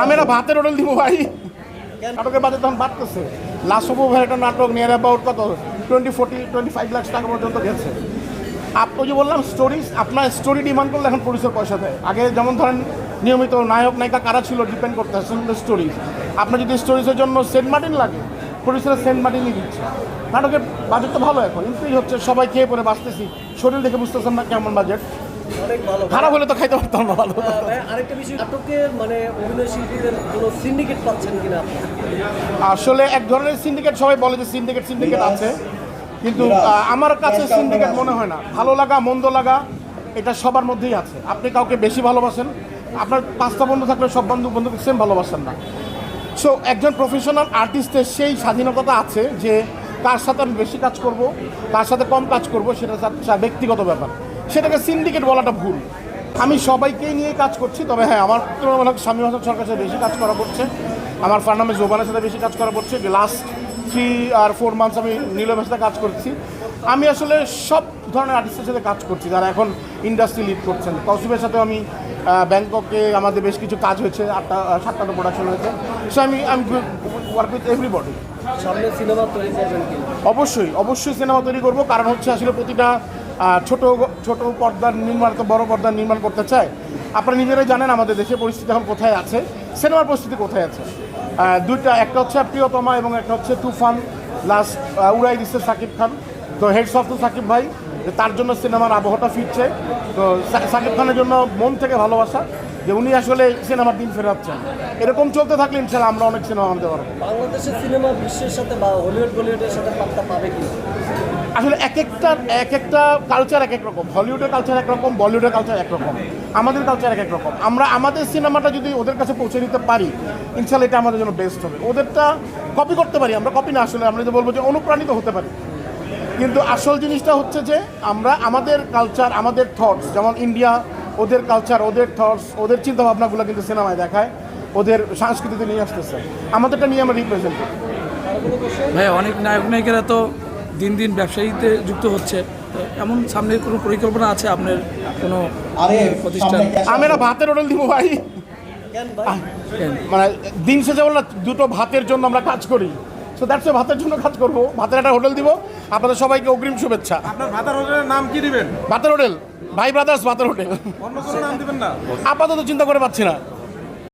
আমি একটা ভাতের হোটেল দিব ভাই। নাটকের বাজেট তখন বাড়তেছে। লাস্ট অফ একটা নাটক নিয়ার অ্যাবাউট কত? Twenty forty twenty five lakh টাকা পর্যন্ত গেছে। আপনি যে বললাম স্টোরিজ আপনার স্টোরি ডিমান্ড করলে এখন প্রডিউসার পয়সা দেয়। আগে যেমন ধরেন, নিয়মিত নায়ক, নায়িকা কারা ছিল ডিপেন্ড করতে হয় স্টোরিজ আপনার যদি স্টোরিজের জন্য সেন্ট মার্টিন লাগে প্রডিউসার সেন্ট মার্টিনই দিচ্ছে। নাটকের বাজেট তো ভালো এখন ইনক্রিজ হচ্ছে সবাই খেয়ে পরে বাঁচতেছি। শরীর দেখে বুঝতেছেন না কেমন বাজেট অনেক ভালো। খারাপ হলে তো খাইতে পারতাম না ভালো। আরেকটা বিষয় নাটকের মানে অভিনয় শিল্পীদের কোনো সিন্ডিকেট পাচ্ছেন কিনা? আসলে এক ধরনের সিন্ডিকেট সবাই বলে যে সিন্ডিকেট সিন্ডিকেট আছে। কিন্তু আমার কাছে সিন্ডিকেট মনে হয় না। ভালো লাগা মন্দ লাগা এটা সবার মধ্যেই আছে। আপনি কাউকে বেশি ভালোবাসেন আপনার পাঁচটা বন্ধু থাকলে সব বন্ধু বন্ধুকে সেম ভালোবাসেন না। সো একজন প্রফেশনাল আর্টিস্টের সেই স্বাধীনতাটা আছে যে কার সাথে আমি বেশি কাজ করব কার সাথে কম কাজ করব সেটা ব্যক্তিগত ব্যাপার। সেটাকে সিন্ডিকেট বলাটা ভুল। আমি সবাইকেই নিয়ে কাজ করছি তবে হ্যাঁ আমার তুলনামূলক স্বামী হাসান সরকারের সাথে বেশি কাজ করা পড়ছে। আমার ফার্নামে জোবানের সাথে বেশি কাজ করা পড়ছে। লাস্ট থ্রি আর ফোর মান্থস আমি নীলমের সাথে কাজ করছি। আমি আসলে সব ধরনের আর্টিস্টের সাথে কাজ করছি যারা এখন ইন্ডাস্ট্রি লিড করছেন। কৌশিবের সাথে আমি ব্যাংককে আমাদের বেশ কিছু কাজ হয়েছে আটটা সাতটা প্রোডাকশন হয়েছে। সো আমি আমি ওয়ার্ক উইথ এভরিবডি সামনে সিনেমা তৈরি অবশ্যই অবশ্যই সিনেমা তৈরি করব। কারণ হচ্ছে আসলে প্রতিটা ছোট ছোট পর্দার নির্মাণ বড় পর্দার নির্মাণ করতে চায়। আপনারা নিজেরাই জানেন আমাদের দেশের পরিস্থিতি এখন কোথায় আছে। সিনেমার পরিস্থিতি কোথায় আছে? দুইটা, একটা হচ্ছে প্রিয়তমা এবং একটা হচ্ছে তুফান। লাস্ট উড়াই দিচ্ছে সাকিব খান। তো হেডস অফ তো সাকিব ভাই। তার জন্য সিনেমার আবহাওয়াটা ফিরছে। তো সাকিব খানের জন্য মন থেকে ভালোবাসা। যে উনি আসলে সিনেমার দিন ফেরাচ্ছেন। এরকম চলতে থাকলে ইনশাল্লাহ আমরা অনেক সিনেমা আনতে পারব। বাংলাদেশের সিনেমা বিশ্বের সাথে বা হলিউড বলিউডের সাথে পাত্তা পাবে কিনা আসলে এক একটা এক একটা কালচার এক এক রকম। হলিউডের কালচার এক রকম বলিউডের কালচার এক রকম। আমাদের কালচার এক এক রকম। আমরা আমাদের সিনেমাটা যদি ওদের কাছে পৌঁছে দিতে পারি ইনশাল্লাহ এটা আমাদের জন্য বেস্ট হবে। ওদেরটা কপি করতে পারি আমরা কপি না আসলে আমরা যদি বলব যে অনুপ্রাণিত হতে পারি। কিন্তু আসল জিনিসটা হচ্ছে যে আমরা আমাদের কালচার আমাদের থটস যেমন ইন্ডিয়া ওদের কালচার ওদের থটস ওদের চিন্তাভাবনাগুলো কিন্তু সিনেমায় দেখায় ওদের সংস্কৃতিতে নিয়ে আসতেছে। আমাদেরটা নিয়ে আমরা রিপ্রেজেন্ট করি। ভাই অনেক নায়ক নায়িকারা তো দিন দিন ব্যবসায়ীতে যুক্ত হচ্ছে। এমন সামনে কোনো পরিকল্পনা আছে আপনার কোনো প্রতিষ্ঠান? আমি একটা ভাতের হোটেল দিব ভাই। ভাই? মানে দিন শেষে বললাম দুটো ভাতের জন্য আমরা কাজ করি। সো দ্যাটস ভাতের জন্য কাজ করব। ভাতের একটা হোটেল দিব। আপনাদের সবাইকে অগ্রিম শুভেচ্ছা। আপনার ভাতার হোটেলের নাম কি দিবেন? ভাতের হোটেল। ভাই ব্রাদার্স ভাতের হোটেল। অন্য কোনো নাম দিবেন না? আপাতত চিন্তা করে পাচ্ছি না।